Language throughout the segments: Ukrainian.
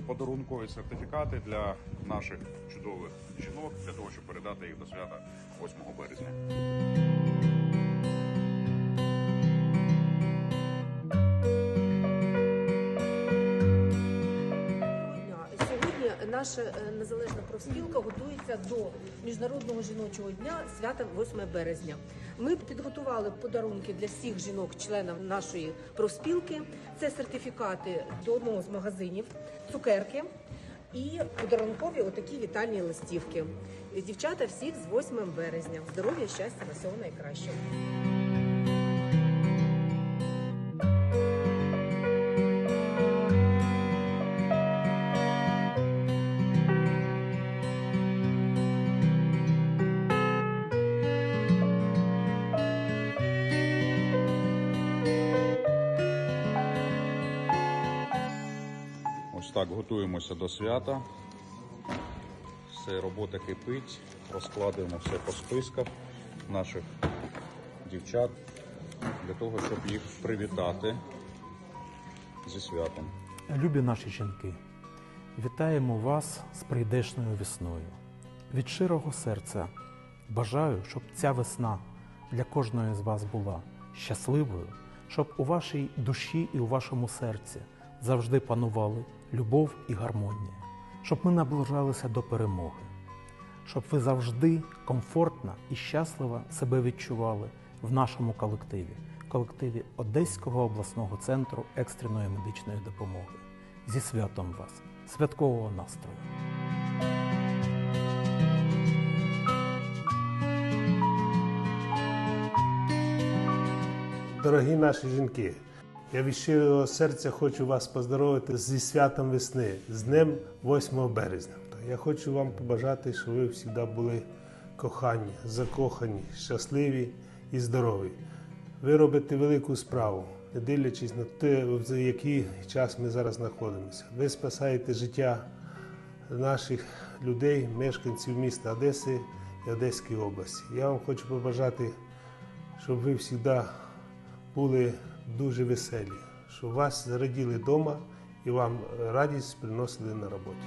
подарункові сертифікати для наших чудових жінок для того, щоб передати їх до свята 8 березня. Наша е, незалежна профспілка готується до міжнародного жіночого дня свята 8 березня. Ми підготували подарунки для всіх жінок-членів нашої профспілки. Це сертифікати до одного з магазинів, цукерки і подарункові отакі вітальні листівки. Дівчата всіх з 8 березня. Здоров'я, щастя, на всього найкращого. Так готуємося до свята. Все робота кипить, розкладуємо все по списках наших дівчат для того, щоб їх привітати зі святом. Любі наші жінки, вітаємо вас з прийдешною весною. Від щирого серця бажаю, щоб ця весна для кожної з вас була щасливою, щоб у вашій душі і у вашому серці завжди панували любов і гармонія, щоб ми наближалися до перемоги, щоб ви завжди комфортно і щасливо себе відчували в нашому колективі, колективі Одеського обласного центру екстреної медичної допомоги. Зі святом вас, святкового настрою! Дорогі наші жінки, я від щирого серця хочу вас поздоровити зі святом весни, з днем 8 березня. Я хочу вам побажати, щоб ви завжди були кохані, закохані, щасливі і здорові. Ви робите велику справу, не дивлячись на те, в який час ми зараз знаходимося. Ви спасаєте життя наших людей, мешканців міста Одеси і Одеської області. Я вам хочу побажати, щоб ви завжди були дуже веселі, щоб вас зараділи вдома і вам радість приносили на роботі.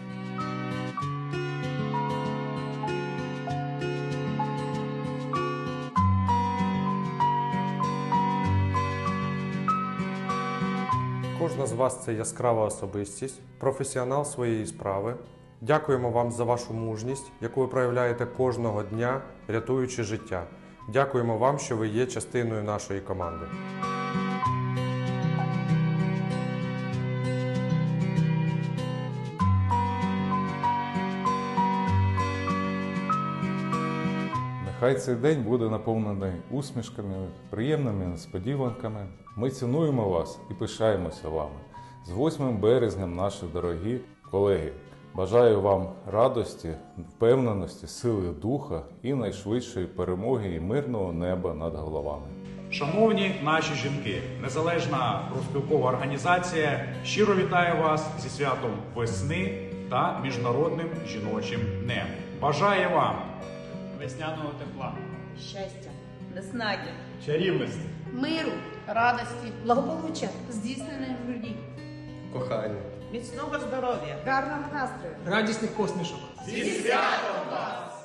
Кожна з вас це яскрава особистість, професіонал своєї справи. Дякуємо вам за вашу мужність, яку ви проявляєте кожного дня, рятуючи життя. Дякуємо вам, що ви є частиною нашої команди. Нехай цей день буде наповнений усмішками, приємними несподіванками. Ми цінуємо вас і пишаємося вами. З 8 березням, наші дорогі колеги. Бажаю вам радості, впевненості, сили духа і найшвидшої перемоги і мирного неба над головами. Шановні наші жінки, незалежна профспілкова організація щиро вітає вас зі святом весни та міжнародним жіночим днем. Бажає вам весняного тепла, щастя, наснаги, чарівності, миру, радості, Благополуччя! здійснених мрій, Кохання. Міцного здоров'я, гарного настрою. радісних посмішок. зі святом вас!